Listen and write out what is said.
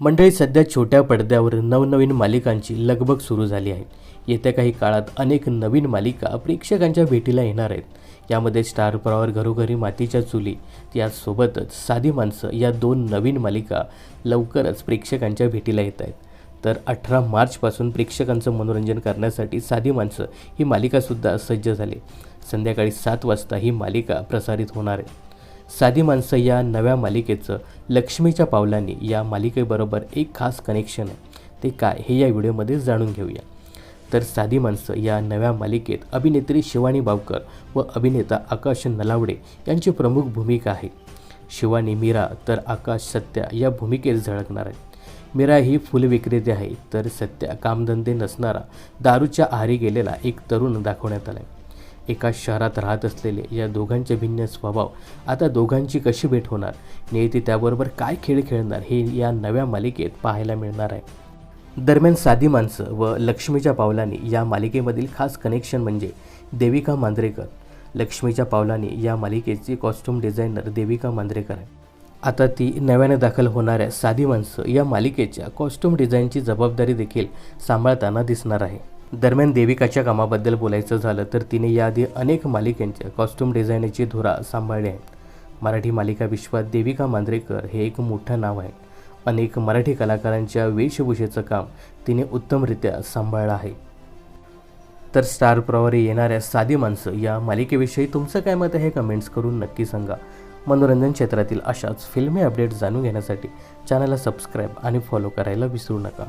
मंडळी सध्या छोट्या पडद्यावर नवनवीन मालिकांची लगबग सुरू झाली आहे. येत्या काही काळात अनेक नवीन मालिका प्रेक्षकांच्या भेटीला येणार आहेत. यामध्ये स्टार प्रवार घरोघरी मातीच्या चुली यासोबतच साधी माणसं या दोन नवीन मालिका लवकरच प्रेक्षकांच्या भेटीला येत आहेत. तर अठरा मार्चपासून प्रेक्षकांचं मनोरंजन करण्यासाठी साधी माणसं ही मालिकासुद्धा सज्ज झाली. संध्याकाळी सात वाजता ही मालिका प्रसारित होणार आहे. साधी माणसं या नव्या मालिकेचं लक्ष्मीच्या पावलांनी या मालिकेबरोबर एक खास कनेक्शन आहे. ते काय हे या व्हिडिओमध्ये जाणून घेऊया. तर साधी माणसं या नव्या मालिकेत अभिनेत्री शिवानी बावकर व अभिनेता आकाश नलावडे यांची प्रमुख भूमिका आहे. शिवानी मीरा तर आकाश सत्या या भूमिकेत झळकणार आहे मीरा ही फुल विक्रेते आहे तर सत्या कामधंदे नसणारा दारूच्या आहारी गेलेला एक तरुण दाखवण्यात आला आहे एकाच शहरात राहत असलेले या दोघांचे भिन्न स्वभाव आता दोघांची कशी भेट होणार? नियती त्याबरोबर काय खेळ खेळणार हे या नव्या मालिकेत पाहायला मिळणार आहे. दरम्यान साधी माणसं व लक्ष्मीच्या पावलांनी या मालिकेमधील खास कनेक्शन म्हणजे देविका मांजरेकर लक्ष्मीच्या पावलांनी या मालिकेची कॉस्ट्युम डिझायनर देविका मांजरेकर आहे. आता ती नव्याने दाखल होणाऱ्या साधी माणसं या मालिकेच्या कॉस्ट्युम डिझाईनची जबाबदारी देखील सांभाळताना दिसणार आहे. दरम्यान देविकाच्या कामाबद्दल बोलायचं झालं तर तिने याआधी अनेक मालिकांच्या कॉस्ट्युम डिझायनरची धुरा सांभाळली आहेत. मराठी मालिका विश्वात देविका मांजरेकर हे एक मोठं नाव आहे. अनेक मराठी कलाकारांच्या वेशभूषेचं काम तिने उत्तमरित्या सांभाळलं आहे. तर स्टार प्रवारी येणाऱ्या साधी माणसं या मालिकेविषयी तुमचं काय मत आहे कमेंट्स करून नक्की सांगा. मनोरंजन क्षेत्रातील अशाच फिल्मी अपडेट जाणून घेण्यासाठी चॅनलला सबस्क्राईब आणि फॉलो करायला विसरू नका.